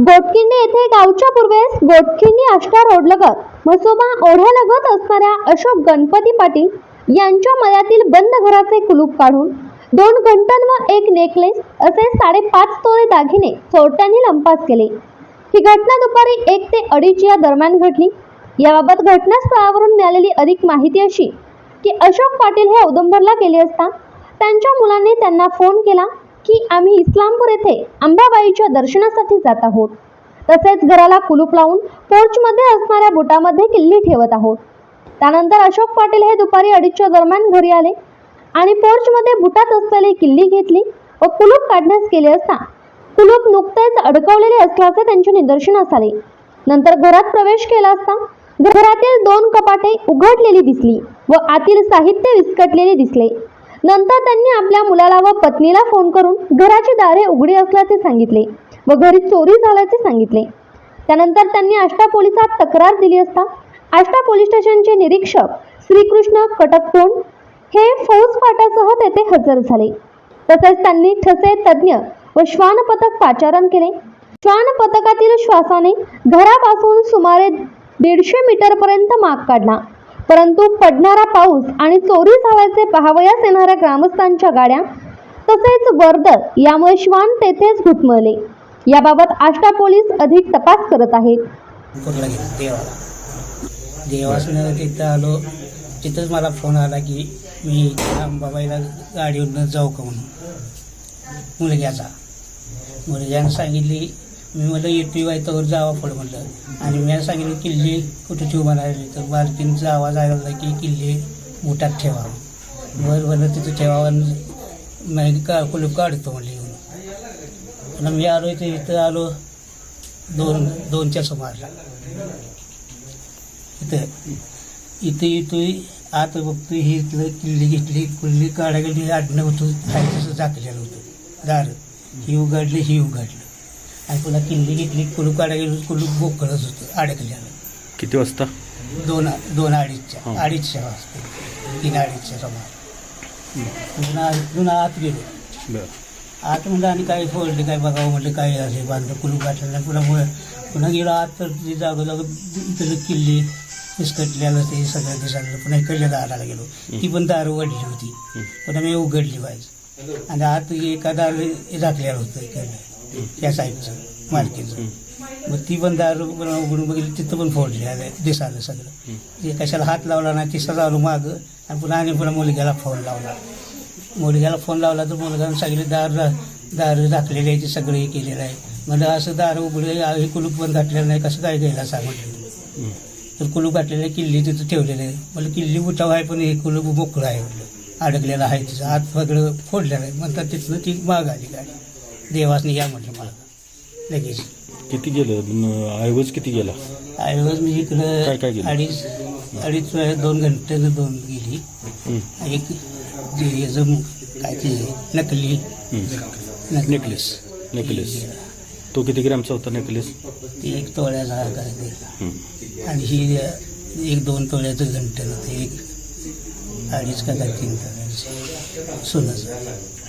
गोटखिंडी येथे गावच्या पूर्वेस गोटखिंडी आष्टा रोडलगत म्हसोबा ओढ्यालगत असणाऱ्या अशोक गणपती पाटील यांच्या मयातील बंद घराचे कुलूप काढून दोन घंटन व एक नेकलेस असे साडेपाच तोळे दागिने चोरट्यांनी लंपास केले. ही घटना दुपारी एक ते अडीच या दरम्यान घडली. याबाबत घटनास्थळावरून मिळालेली अधिक माहिती अशी की अशोक पाटील हे औदुंबरला गेले असता त्यांच्या मुलांनी त्यांना फोन केला की आम्ही इस्लामपूर येथे अंबाबाईच्या दर्शनासाठी जात आहोत. तसेच घराला कुलूप लावून पोर्चमध्ये असणाऱ्या बुटामध्ये किल्ली ठेवत आहोत. त्यानंतर अशोक पाटील हे दुपारी अडीचच्या दरम्यान घरी आले आणि पोर्चमध्ये बुटात असलेली किल्ली घेतली व कुलूप काढण्यास गेले असता कुलूप नुकतेच अडकवलेले असल्याचे त्यांचे निदर्शनास आले. नंतर घरात प्रवेश केला असता घरातील दोन कपाटे उघडलेली दिसली व आतील साहित्य विस्कटलेले दिसले. नंतर त्यांनी आपल्या मुलाला व पत्नीला फोन करून घराची दारे उघडी असल्याचे सांगितले व घरी चोरी झाल्याचे सांगितले. त्यानंतर त्यांनी आष्टा पोलिसात तक्रार दिली असता आष्टा पोलीस स्टेशनचे निरीक्षक श्रीकृष्ण कटकतोंड हे फौज फाटासह तेथे हजर झाले. तसेच त्यांनी ठसे तज्ज्ञ व श्वान पथक पाचारण केले. श्वान पथकातील श्वासाने घरापासून सुमारे दीडशे मीटरपर्यंत माग काढला. परंतु पडणारा पाऊस आणि चोरी झाल्याचे पाहावयास येणाऱ्या ग्रामस्थांच्या गाड्या तसेच वर्दळ यामुळे श्वान तेथेच घुटमळले. याबाबत आष्टा पोलीस अधिक तपास करत आहेत. देवाला. देवासनं तिथं आलो. तिथंच मला फोन आला की मी अंबाबाईला गाडीवरनं जाऊ का म्हणून. मुलग्याचा. मुलग्यानं सांगितली मी म्हणलं येतोय वायतावर जावा पड म्हणलं. आणि मी सांगितलं किल्ली कुठे ठेवू म्हणाले? तर बालकींचा आवाज आला की किल्ले बुटात ठेवा. बरं वर तिथं ठेवावं नाही का कुलूप काढतो म्हणले येऊन. आणि मी आलो इथे इथं आलो दोन दोनच्या सुमारला. इथं इथं येतोय आता बघतो ही इथलं किल्ली घेतली कुल्ली काढायला गेली आडणं होतं खाली तसं झाकलेलं होतं. दार. ही उघडलं ही उघडलं. आणि पुन्हा किल्ली घेतली कुलूप काढा गेलो कुलूप बोकळच होतं अडकलेलं किती वाजता? दोन दोन अडीचच्या. अडीचच्या वाजता. तीन अडीचच्या सुमार. पुन्हा पुन्हा आत गेलो. आत म्हणलं आणि काय फोडले काय बघावं म्हटलं काय असे बांधलं कुलूप नाही पुन्हा मुळे पुन्हा गेलो आत तर ते जागो जागो इथलं किल्ली फिसकटलेलं ते सगळं दिसायला पुन्हा इकडल्या दाराला गेलो. ती पण दार उघडली होती. पुन्हा मी उघडली पाहिजे आणि आत एका दार झाकलेलं होतं इकडलं. त्या साईडचं मार्केटचं मग ती पण दार उघडून बघितली तिथं पण फोडली आहे दिसायला सगळं. ते कशाला हात लावला नाही तिसरा झालो मागं आणि पुन्हा आणि पुन्हा मुलग्याला फोन लावला. मुलग्याला फोन लावला तर मुलगानं सांगितलं दार दार झाकलेले आहे ते सगळं हे केलेलं आहे. म्हणजे असं दार उघडे हे कुलूप पण घातलेलं नाही कसं काय घ्यायला म्हटलं तर कुलूप घातलेलं आहे, किल्ली तिथं ठेवलेलं आहे. म्हणजे किल्ली उठाव आहे पण हे कुलूप मोकळं आहे म्हटलं अडकलेलं आहे तिचं. आत सगळं फोडलेलं आहे. म्हणतात तिथनं ती माग आली गाडी. देवासने या म्हटलं मला. लगेच. किती गेलं? ऐवज किती गेला? ऐवज मी काय काय इकडं? अडीच अडीच वेळा दोन घंट्यानं दोन गेली. एक जे याचं काय ते नकली. नकली. नेकलेस. नेकलेस. तो किती ग्रॅमचा होता नेकलेस? ते एक तोळ्याचा काय. आणि ही एक दोन तोळ्याचं घंटं ते एक अडीच का काय तीन तोळ्याचं. सोन्याचं